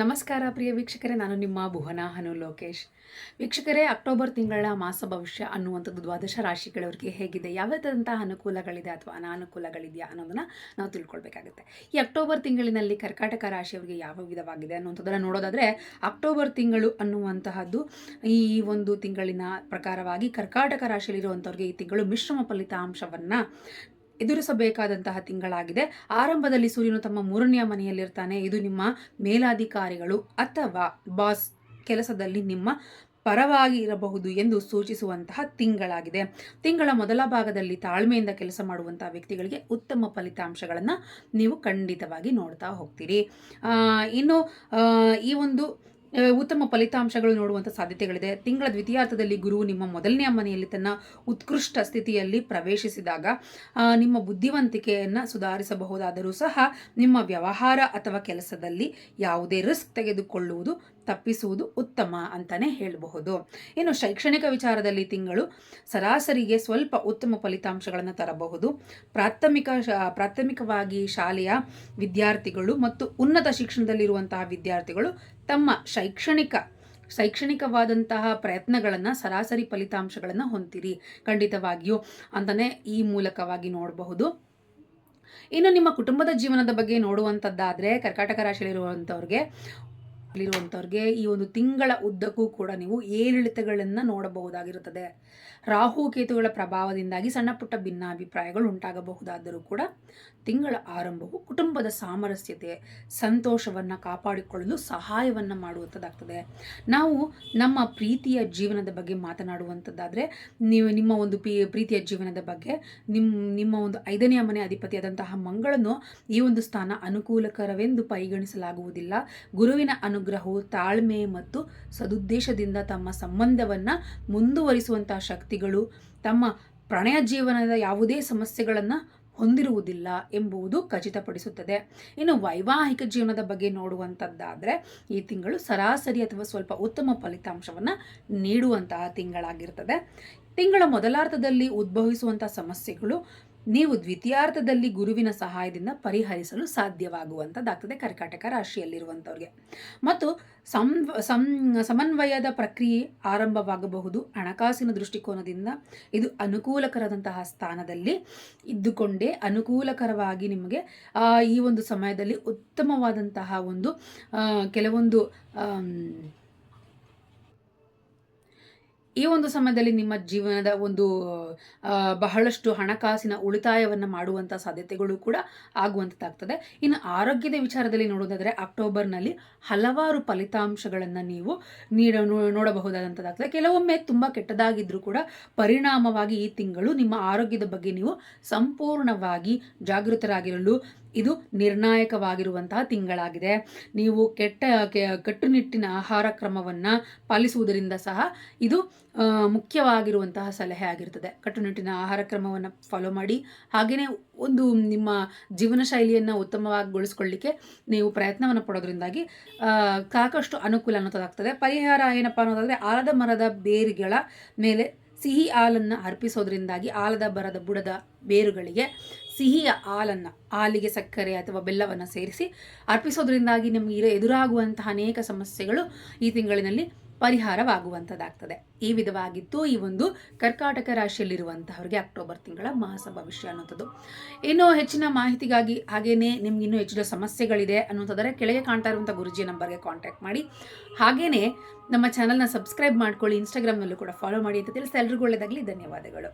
ನಮಸ್ಕಾರ ಪ್ರಿಯ ವೀಕ್ಷಕರೇ, ನಾನು ನಿಮ್ಮ ಭುವನ ಹನು ಲೋಕೇಶ್. ವೀಕ್ಷಕರೇ, ಅಕ್ಟೋಬರ್ ತಿಂಗಳ ಮಾಸ ಭವಿಷ್ಯ ಅನ್ನುವಂಥದ್ದು ದ್ವಾದಶ ರಾಶಿಗಳವರಿಗೆ ಹೇಗಿದೆ? ಯಾವ್ಯಾವಂತಹ ಅನುಕೂಲಗಳಿದೆ ಅಥವಾ ಅನಾನುಕೂಲಗಳಿದೆಯಾ ಅನ್ನೋದನ್ನು ನಾವು ತಿಳ್ಕೊಳ್ಬೇಕಾಗುತ್ತೆ. ಈ ಅಕ್ಟೋಬರ್ ತಿಂಗಳಿನಲ್ಲಿ ಕರ್ಕಾಟಕ ರಾಶಿಯವರಿಗೆ ಯಾವ ವಿಧವಾಗಿದೆ ಅನ್ನುವಂಥದ್ದನ್ನು ನೋಡೋದಾದರೆ, ಅಕ್ಟೋಬರ್ ತಿಂಗಳು ಅನ್ನುವಂತಹದ್ದು ಈ ಒಂದು ತಿಂಗಳಿನ ಪ್ರಕಾರವಾಗಿ ಕರ್ಕಾಟಕ ರಾಶಿಯಲ್ಲಿರುವಂಥವ್ರಿಗೆ ಈ ತಿಂಗಳು ಮಿಶ್ರಮ ಫಲಿತಾಂಶವನ್ನು ಎದುರಿಸಬೇಕಾದಂತಹ ತಿಂಗಳಾಗಿದೆ. ಆರಂಭದಲ್ಲಿ ಸೂರ್ಯನು ತಮ್ಮ ಮೂರನೆಯ ಮನೆಯಲ್ಲಿರ್ತಾನೆ. ಇದು ನಿಮ್ಮ ಮೇಲಾಧಿಕಾರಿಗಳು ಅಥವಾ ಬಾಸ್ ಕೆಲಸದಲ್ಲಿ ನಿಮ್ಮ ಪರವಾಗಿ ಇರಬಹುದು ಎಂದು ಸೂಚಿಸುವಂತಹ ತಿಂಗಳಾಗಿದೆ. ತಿಂಗಳ ಮೊದಲ ಭಾಗದಲ್ಲಿ ತಾಳ್ಮೆಯಿಂದ ಕೆಲಸ ಮಾಡುವಂತಹ ವ್ಯಕ್ತಿಗಳಿಗೆ ಉತ್ತಮ ಫಲಿತಾಂಶಗಳನ್ನು ನೀವು ಖಂಡಿತವಾಗಿ ನೋಡ್ತಾ ಹೋಗ್ತೀರಿ. ಇನ್ನು ಈ ಒಂದು ಉತ್ತಮ ಫಲಿತಾಂಶಗಳು ನೋಡುವಂಥ ಸಾಧ್ಯತೆಗಳಿದೆ. ತಿಂಗಳ ದ್ವಿತೀಯಾರ್ಥದಲ್ಲಿ ಗುರು ನಿಮ್ಮ ಮೊದಲನೇ ಮನೆಯಲ್ಲಿ ತನ್ನ ಉತ್ಕೃಷ್ಟ ಸ್ಥಿತಿಯಲ್ಲಿ ಪ್ರವೇಶಿಸಿದಾಗ ನಿಮ್ಮ ಬುದ್ಧಿವಂತಿಕೆಯನ್ನು ಸುಧಾರಿಸಬಹುದಾದರೂ ಸಹ ನಿಮ್ಮ ವ್ಯವಹಾರ ಅಥವಾ ಕೆಲಸದಲ್ಲಿ ಯಾವುದೇ ರಿಸ್ಕ್ ತೆಗೆದುಕೊಳ್ಳುವುದು ತಪ್ಪಿಸುವುದು ಉತ್ತಮ ಅಂತಲೇ ಹೇಳಬಹುದು. ಇನ್ನು ಶೈಕ್ಷಣಿಕ ವಿಚಾರದಲ್ಲಿ ತಿಂಗಳು ಸರಾಸರಿಗೆ ಸ್ವಲ್ಪ ಉತ್ತಮ ಫಲಿತಾಂಶಗಳನ್ನು ತರಬಹುದು. ಪ್ರಾಥಮಿಕ ಪ್ರಾಥಮಿಕವಾಗಿ ಶಾಲೆಯ ವಿದ್ಯಾರ್ಥಿಗಳು ಮತ್ತು ಉನ್ನತ ಶಿಕ್ಷಣದಲ್ಲಿರುವಂತಹ ವಿದ್ಯಾರ್ಥಿಗಳು ತಮ್ಮ ಶೈಕ್ಷಣಿಕ, ಶೈಕ್ಷಣಿಕವಾದಂತಹ ಪ್ರಯತ್ನಗಳನ್ನು ಸರಾಸರಿ ಫಲಿತಾಂಶಗಳನ್ನು ಹೊಂದಿರಿ. ಖಂಡಿತವಾಗಿಯೂ ಅಂತಲೇ ಈ ಮೂಲಕವಾಗಿ ನೋಡಬಹುದು. ಇನ್ನು ನಿಮ್ಮ ಕುಟುಂಬದ ಜೀವನದ ಬಗ್ಗೆ ನೋಡುವಂಥದ್ದಾದರೆ ಕರ್ಕಾಟಕ ರಾಶಿಯಲ್ಲಿರುವಂಥವ್ರಿಗೆ ಇರುವಂಥವ್ರಿಗೆ ಈ ಒಂದು ತಿಂಗಳ ಉದ್ದಕ್ಕೂ ಕೂಡ ನೀವು ಏರಿಳಿತಗಳನ್ನು ನೋಡಬಹುದಾಗಿರುತ್ತದೆ. ರಾಹು ಕೇತುಗಳ ಪ್ರಭಾವದಿಂದಾಗಿ ಸಣ್ಣ ಪುಟ್ಟ ಭಿನ್ನಾಭಿಪ್ರಾಯಗಳು ಉಂಟಾಗಬಹುದಾದರೂ ಕೂಡ ತಿಂಗಳ ಆರಂಭವು ಕುಟುಂಬದ ಸಾಮರಸ್ಯತೆ, ಸಂತೋಷವನ್ನು ಕಾಪಾಡಿಕೊಳ್ಳಲು ಸಹಾಯವನ್ನು ಮಾಡುವಂಥದ್ದಾಗ್ತದೆ. ನಾವು ನಮ್ಮ ಪ್ರೀತಿಯ ಜೀವನದ ಬಗ್ಗೆ ಮಾತನಾಡುವಂಥದ್ದಾದರೆ, ನೀವು ನಿಮ್ಮ ಒಂದು ಪ್ರೀತಿಯ ಜೀವನದ ಬಗ್ಗೆ ನಿಮ್ಮ ನಿಮ್ಮ ಒಂದು ಐದನೆಯ ಮನೆ ಅಧಿಪತಿಯಾದಂತಹ ಮಂಗಳನು ಈ ಒಂದು ಸ್ಥಾನ ಅನುಕೂಲಕರವೆಂದು ಪರಿಗಣಿಸಲಾಗುವುದಿಲ್ಲ. ಗುರುವಿನ ಅನುಗ್ರಹವು ತಾಳ್ಮೆ ಮತ್ತು ಸದುದ್ದೇಶದಿಂದ ತಮ್ಮ ಸಂಬಂಧವನ್ನು ಮುಂದುವರಿಸುವಂತಹ ಶಕ್ತಿಗಳು, ತಮ್ಮ ಪ್ರಣಯ ಜೀವನದ ಯಾವುದೇ ಸಮಸ್ಯೆಗಳನ್ನು ಹೊಂದಿರುವುದಿಲ್ಲ ಎಂಬುದು ಖಚಿತಪಡಿಸುತ್ತದೆ. ಇನ್ನು ವೈವಾಹಿಕ ಜೀವನದ ಬಗ್ಗೆ ನೋಡುವಂಥದ್ದಾದರೆ ಈ ತಿಂಗಳು ಸರಾಸರಿ ಅಥವಾ ಸ್ವಲ್ಪ ಉತ್ತಮ ಫಲಿತಾಂಶವನ್ನು ನೀಡುವಂತಹ ತಿಂಗಳಾಗಿರ್ತದೆ. ತಿಂಗಳ ಮೊದಲಾರ್ಧದಲ್ಲಿ ಉದ್ಭವಿಸುವಂಥ ಸಮಸ್ಯೆಗಳು ನೀವು ದ್ವಿತೀಯಾರ್ಥದಲ್ಲಿ ಗುರುವಿನ ಸಹಾಯದಿಂದ ಪರಿಹರಿಸಲು ಸಾಧ್ಯವಾಗುವಂಥದ್ದಾಗ್ತದೆ ಕರ್ಕಾಟಕ ರಾಶಿಯಲ್ಲಿರುವಂಥವ್ರಿಗೆ ಮತ್ತು ಸಮನ್ವಯದ ಪ್ರಕ್ರಿಯೆ ಆರಂಭವಾಗಬಹುದು. ಹಣಕಾಸಿನ ದೃಷ್ಟಿಕೋನದಿಂದ ಇದು ಅನುಕೂಲಕರದಂತಹ ಸ್ಥಾನದಲ್ಲಿ ಇದ್ದುಕೊಂಡೇ ಅನುಕೂಲಕರವಾಗಿ ನಿಮಗೆ ಈ ಒಂದು ಸಮಯದಲ್ಲಿ ಉತ್ತಮವಾದಂತಹ ಒಂದು ಕೆಲವೊಂದು ಈ ಒಂದು ಸಮಯದಲ್ಲಿ ನಿಮ್ಮ ಜೀವನದ ಒಂದು ಬಹಳಷ್ಟು ಹಣಕಾಸಿನ ಉಳಿತಾಯವನ್ನು ಮಾಡುವಂಥ ಸಾಧ್ಯತೆಗಳು ಕೂಡ ಆಗುವಂಥದ್ದಾಗ್ತದೆ ಇನ್ನು ಆರೋಗ್ಯದ ವಿಚಾರದಲ್ಲಿ ನೋಡೋದಾದರೆ ಅಕ್ಟೋಬರ್ನಲ್ಲಿ ಹಲವಾರು ಫಲಿತಾಂಶಗಳನ್ನು ನೀವು ನೀಡ ನೋಡಬಹುದಾದಂಥದ್ದಾಗ್ತದೆ ಕೆಲವೊಮ್ಮೆ ತುಂಬ ಕೆಟ್ಟದಾಗಿದ್ದರೂ ಕೂಡ ಪರಿಣಾಮವಾಗಿ ಈ ತಿಂಗಳು ನಿಮ್ಮ ಆರೋಗ್ಯದ ಬಗ್ಗೆ ನೀವು ಸಂಪೂರ್ಣವಾಗಿ ಜಾಗೃತರಾಗಿರಲು ಇದು ನಿರ್ಣಾಯಕವಾಗಿರುವಂತಹ ತಿಂಗಳಾಗಿದೆ. ನೀವು ಕೆಟ್ಟ ಕಟ್ಟುನಿಟ್ಟಿನ ಆಹಾರ ಕ್ರಮವನ್ನು ಪಾಲಿಸುವುದರಿಂದ ಸಹ ಇದು ಮುಖ್ಯವಾಗಿರುವಂತಹ ಸಲಹೆ ಆಗಿರ್ತದೆ. ಕಟ್ಟುನಿಟ್ಟಿನ ಆಹಾರ ಕ್ರಮವನ್ನು ಫಾಲೋ ಮಾಡಿ ಹಾಗೆಯೇ ಒಂದು ನಿಮ್ಮ ಜೀವನ ಶೈಲಿಯನ್ನು ಉತ್ತಮವಾಗಿಗೊಳಿಸ್ಕೊಳ್ಳಿಕ್ಕೆ ನೀವು ಪ್ರಯತ್ನವನ್ನು ಪಡೋದ್ರಿಂದಾಗಿ ಸಾಕಷ್ಟು ಅನುಕೂಲ ಅನ್ನೋದಾಗ್ತದೆ. ಪರಿಹಾರ ಏನಪ್ಪ ಅನ್ನೋದಾದರೆ, ಆಲದ ಮರದ ಬೇರುಗಳ ಮೇಲೆ ಸಿಹಿ ಹಾಲನ್ನು ಅರ್ಪಿಸೋದ್ರಿಂದಾಗಿ ಆಲದ ಬರದ ಬುಡದ ಬೇರುಗಳಿಗೆ ಸಿಹಿಯ ಹಾಲನ್ನು, ಹಾಲಿಗೆ ಸಕ್ಕರೆ ಅಥವಾ ಬೆಲ್ಲವನ್ನು ಸೇರಿಸಿ ಅರ್ಪಿಸೋದ್ರಿಂದಾಗಿ ನಿಮಗೆ ಎದುರಾಗುವಂತಹ ಅನೇಕ ಸಮಸ್ಯೆಗಳು ಈ ತಿಂಗಳಿನಲ್ಲಿ ಪರಿಹಾರವಾಗುವಂಥದ್ದಾಗ್ತದೆ ಈ ವಿಧವಾಗಿತ್ತು ಈ ಒಂದು ಕರ್ಕಾಟಕ ರಾಶಿಯಲ್ಲಿರುವಂತಹವರಿಗೆ ಅಕ್ಟೋಬರ್ ತಿಂಗಳ ಮಾಸ ಭವಿಷ್ಯ ಅನ್ನೋಂಥದ್ದು ಇನ್ನೂ ಹೆಚ್ಚಿನ ಮಾಹಿತಿಗಾಗಿ ಹಾಗೇನೇ ನಿಮ್ಗೆ ಇನ್ನೂ ಹೆಚ್ಚಿನ ಸಮಸ್ಯೆಗಳಿದೆ ಅನ್ನೋಂಥದ್ರೆ ಕೆಳಗೆ ಕಾಣ್ತಾ ಇರುವಂಥ ಗುರುಜಿ ನಂಬರ್ಗೆ ಕಾಂಟ್ಯಾಕ್ಟ್ ಮಾಡಿ. ಹಾಗೇನೇ ನಮ್ಮ ಚಾನಲ್ನ ಸಬ್ಸ್ಕ್ರೈಬ್ ಮಾಡ್ಕೊಳ್ಳಿ ಇನ್ಸ್ಟಾಗ್ರಾಮ್ನಲ್ಲೂ ಕೂಡ ಫಾಲೋ ಮಾಡಿ ಅಂತ ತಿಳಿಸಿ ಎಲ್ರಿಗೂ ಒಳ್ಳೆಯದಾಗಲಿ ಧನ್ಯವಾದಗಳು.